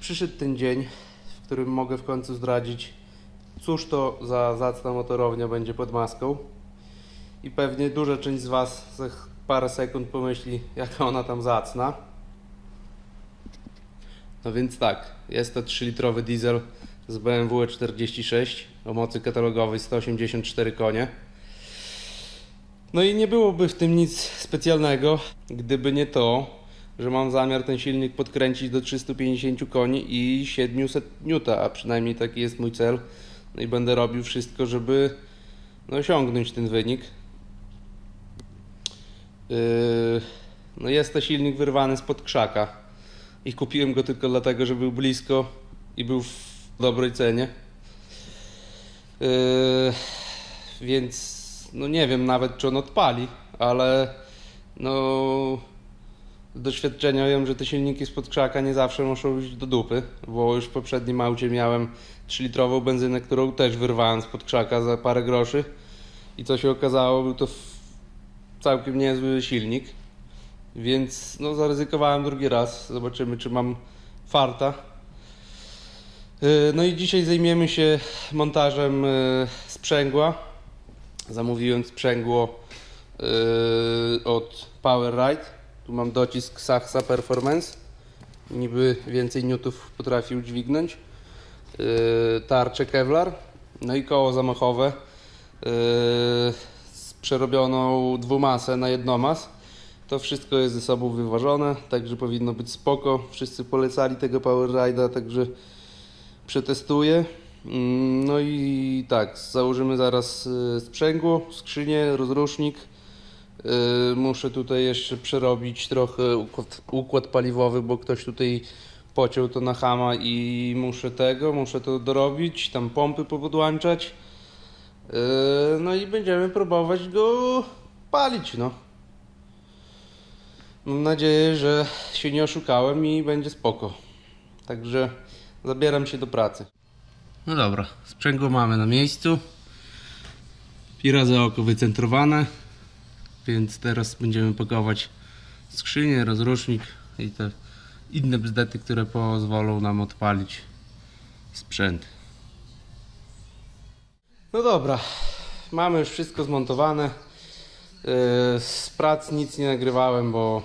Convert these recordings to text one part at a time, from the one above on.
przyszedł ten dzień, w którym mogę w końcu zdradzić, cóż to za zacna motorownia będzie pod maską. I pewnie duża część z Was za parę sekund pomyśli, jaka ona tam zacna. No więc tak, jest to 3-litrowy diesel z BMW E46 o mocy katalogowej 184 konie. No i nie byłoby w tym nic specjalnego, gdyby nie to, że mam zamiar ten silnik podkręcić do 350 koni i 700 N, a przynajmniej taki jest mój cel. No i będę robił wszystko, żeby no, osiągnąć ten wynik. Yy, no jest to silnik wyrwany spod krzaka i kupiłem go tylko dlatego, że był blisko i był w dobrej cenie. Yy, więc no nie wiem nawet, czy on odpali, ale no z doświadczenia wiem, że te silniki spod krzaka nie zawsze muszą iść do dupy, bo już w poprzednim aucie miałem 3-litrową benzynę, którą też wyrwałem spod krzaka za parę groszy i co się okazało, był to całkiem niezły silnik, więc no zaryzykowałem drugi raz, zobaczymy czy mam farta. Yy, No i dzisiaj zajmiemy się montażem yy, sprzęgła. Zamówiłem sprzęgło yy, od Power Ride. Tu mam docisk Saxa Performance. Niby więcej newtów potrafi udźwignąć. Yy, tarcze Kevlar. No i koło zamachowe yy, z przerobioną dwumasę na jednomas. To wszystko jest ze sobą wyważone, także powinno być spoko. Wszyscy polecali tego Power Ride'a, także przetestuję. Mm, No i tak, założymy zaraz y, sprzęgło, skrzynię, rozrusznik. Y, Muszę tutaj jeszcze przerobić trochę układ, układ paliwowy, bo ktoś tutaj pociął to na hama i muszę tego, muszę to dorobić, tam pompy popodłączać. Y, No i będziemy próbować go palić, no. Mam nadzieję, że się nie oszukałem i będzie spoko. Także zabieram się do pracy. No dobra, sprzęgło mamy na miejscu. Pira oko wycentrowane. Więc teraz będziemy pakować skrzynię, rozrusznik i te inne bzdety, które pozwolą nam odpalić sprzęt. No dobra, mamy już wszystko zmontowane. Yy, Z prac nic nie nagrywałem, bo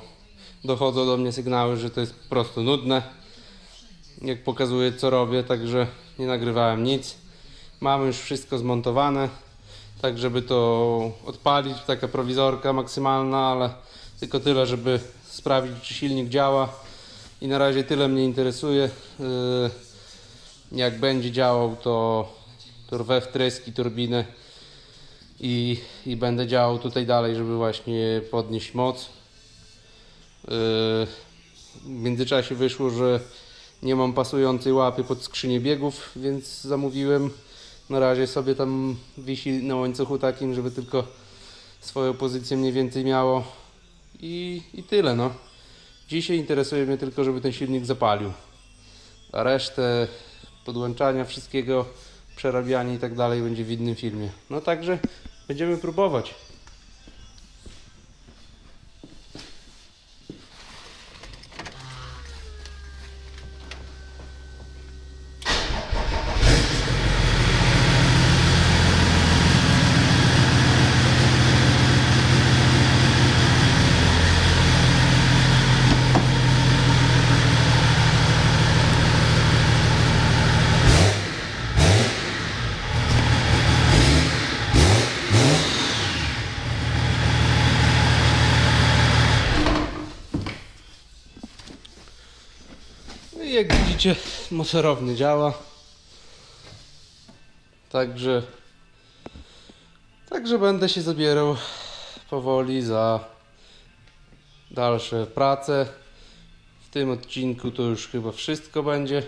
dochodzą do mnie sygnały, że to jest po prostu nudne. Jak pokazuję co robię, także nie nagrywałem nic. Mamy już wszystko zmontowane, tak żeby to odpalić, taka prowizorka maksymalna, ale tylko tyle, żeby sprawdzić czy silnik działa. I na razie tyle mnie interesuje. Yy, Jak będzie działał, to, to rwę wtryski, turbinę i, i będę działał tutaj dalej, żeby właśnie podnieść moc. Yy, W międzyczasie wyszło, że nie mam pasującej łapy pod skrzynię biegów, więc zamówiłem. Na razie sobie tam wisi na łańcuchu takim, żeby tylko swoją pozycję mniej więcej miało. I, i tyle no. Dzisiaj interesuje mnie tylko, żeby ten silnik zapalił. A resztę podłączania wszystkiego, przerabiania i tak dalej będzie w innym filmie. No także będziemy próbować. Jak widzicie, motorowny działa. Także Także będę się zabierał powoli za dalsze prace. W tym odcinku to już chyba wszystko będzie.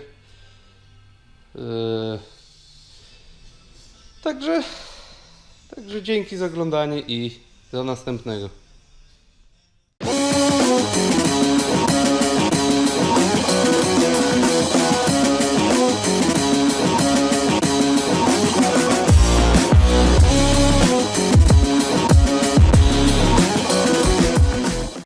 Yy, Także Także dzięki za oglądanie i do następnego.